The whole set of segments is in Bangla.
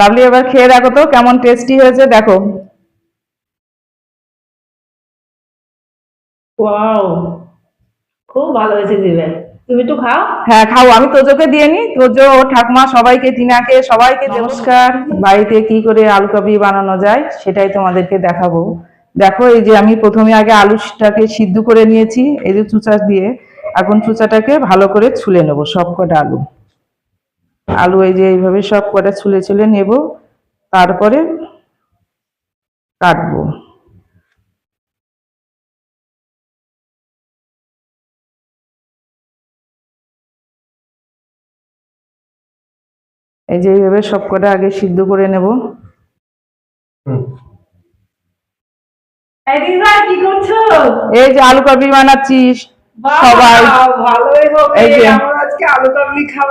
লাভলি এবার খেয়ে দেখো তো কেমন টেস্টি হয়েছে দেখো। ওয়াও খুব ভালো হয়েছে দিবে। তুমি একটু খাও। হ্যাঁ খাও। আমি তোজোকে দিয়ে নি। তোজো ও ঠাকমা সবাইকে টিনাকে সবাইকে নমস্কার। বাড়িতে কি করে আলু বানানো যায় সেটাই তোমাদেরকে দেখাবো। দেখো এই যে আমি প্রথমে আগে আলুটাকে সিদ্ধ করে নিয়েছি এই যে চুচা দিয়ে। এখন চুচাটাকে ভালো করে ছুলে নেব সব কটা আলু। আলু এই যে এইভাবে সব কটা ছুলে ছুলে নেব তারপরে কাটবো। এই যে এইভাবে সব কটা আগে সিদ্ধ করে নেব। এই দিদা কি করছ? এই যে আলু কাবলি বানাচ্ছিস সবাই। ভালোই হোক এই যে। আমরা আজকে আলু কাবলি খাব।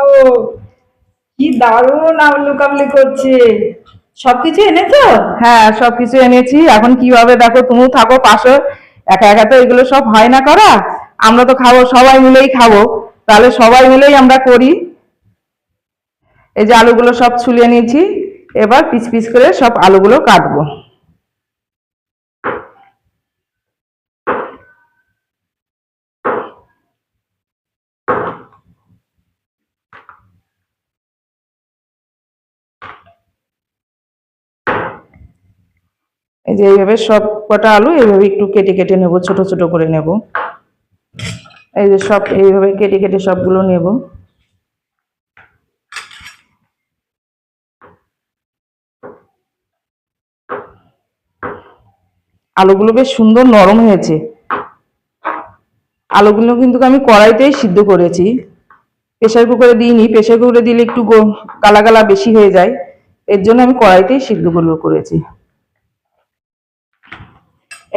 কি দারুণ আবলুকাবলি করছে। সবকিছু এনেছো? হ্যাঁ সবকিছু এনেছি। এখন কীভাবে দেখো তুমি থাকো পাশে একা একা তো এগুলো সব হয় না করা। আমরা তো খাব, সবাই মিলেই খাব। তাহলে সবাই মিলেই আমরা করি। এই যে আলুগুলো সব ছুলিয়ে নিয়েছি। এবার পিচ পিচ করে সব আলুগুলো কাটবো। এই যে এইভাবে সব কটা আলু এইভাবে একটু কেটে কেটে নেব, ছোট ছোট করে নেব। এই যে সব এইভাবে কেটে কেটে সবগুলো নেব। আলুগুলো বেশ সুন্দর নরম হয়েছে। আলুগুলো কিন্তু আমি কড়াইতেই সিদ্ধ করেছি। প্রেসার কুকারে দিইনি, প্রেসার কুকারে দিলে একটু গালা গালা বেশি হয়ে যায়। এর জন্য আমি কড়াইতেই সিদ্ধগুলো করেছি।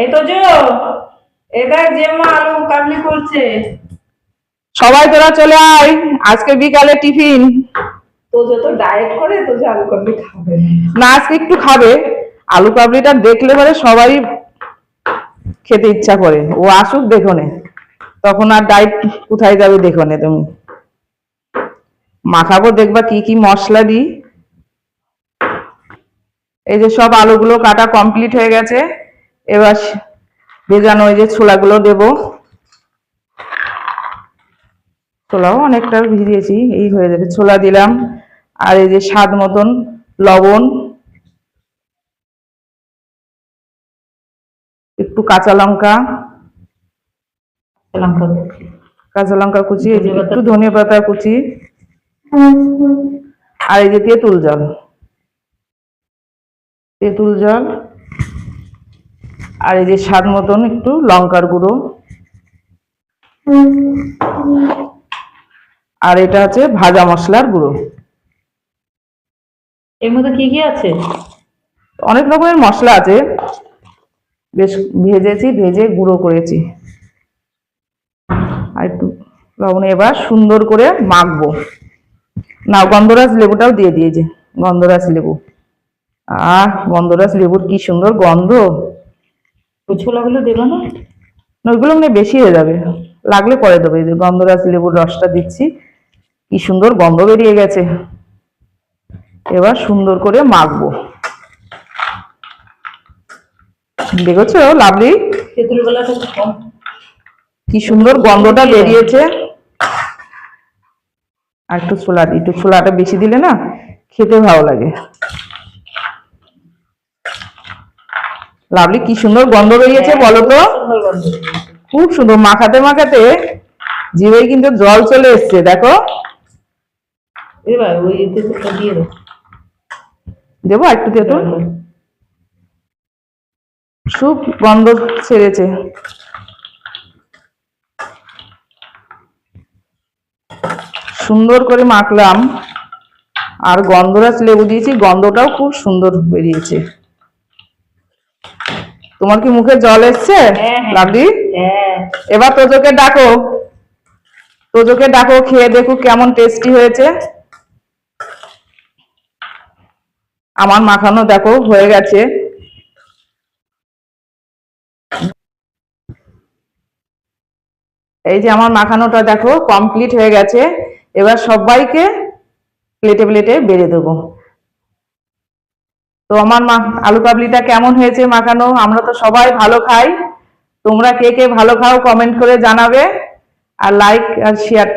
এই তো আলু কাবলি করছে। সবাই তোরা চলে আয় আজকে বিকালে টিফিন। তো ডায়েট করে তো যে আলু কাবলি খাবে। না। আজকে একটু খাবে। আলু কাবলিটা দেখলে পরে সবাই খেতে ইচ্ছা করে। ও আসুক দেখো নে। তখন আর ডাইট কোথায় যাবে দেখো নে তুমি। মাখাবো দেখবা কি কি মশলা দিই। এই যে সব আলুগুলো কাটা কমপ্লিট হয়ে গেছে। এবার ভেজানো ওই যে ছোলাগুলো দেবো। ছোলাও অনেকটা ভিজিয়েছি এই হয়ে যাবে। ছোলা দিলাম আর এই যে স্বাদ মতন লবণ একটু কাঁচা লঙ্কা লঙ্কা কাঁচা। লঙ্কা কুচি এই যে একটু ধনে পাতা কুচি আর এই যে তেঁতুল জল। তেঁতুল জল আর এই যে স্বাদ মতন একটু লঙ্কার গুঁড়ো। আর এটা হচ্ছে ভাজা মশলার গুঁড়ো। এর মধ্যে কি কি আছে? অনেক রকমের মশলা আছে। বেশ ভেজেছি ভেজে গুঁড়ো করেছি। আর একটু লবণ এবার সুন্দর করে মাখবো। না গন্ধরাজ লেবুটাও দিয়ে দিয়েছে গন্ধরাজ লেবু। আহ গন্ধরাজ লেবুর কি সুন্দর গন্ধ। ছোলাগুলো দেবো না? ওইগুলো মানে বেশি হয়ে যাবে। লাগলে পরে দেবো। এই যে গন্ধরাজ লেবুর রসটা দিচ্ছি। কি সুন্দর গন্ধ বেরিয়ে গেছে। এবার সুন্দর করে মাখবো। দেখেছ লাভলি কি সুন্দর গন্ধটা বেরিয়েছে। আর একটু ছোলা একটু ছোলাটা বেশি দিলে না খেতে ভালো লাগে। লাভলি কি সুন্দর গন্ধ বেরিয়েছে বলো তো? খুব সুন্দর মাখাতে মাখাতে জিভে কিন্তু জল চলে এসছে দেখো। দেবো একটু তেঁতুল? খুব গন্ধ ছেড়েছে। সুন্দর করে মাখলাম আর গন্ধরাজ লেবু দিয়েছি গন্ধটাও খুব সুন্দর বেরিয়েছে। তোমার কি মুখে জল এসছে? হ্যাঁ, হ্যাঁ। লাভলি হ্যাঁ। এবার তোজোকে ডাকো। তোজোকে ডাকো খেয়ে দেখো কেমন টেস্টি হয়েছে। আমার মাখানো দেখো হয়ে গেছে। এই যে আমার মাখানোটা দেখো কমপ্লিট হয়ে গেছে। এবার সবাইকে প্লেটে প্লেটে বেড়ে দেবো। তো আমার মা, আলু কাবলিটা কেমন হয়েছে মাখানো? আমরা তো সবাই ভালো খাই। তোমরা কে কে ভালো খাও কমেন্ট করে জানাবে। আর লাইক আর শেয়ারটাও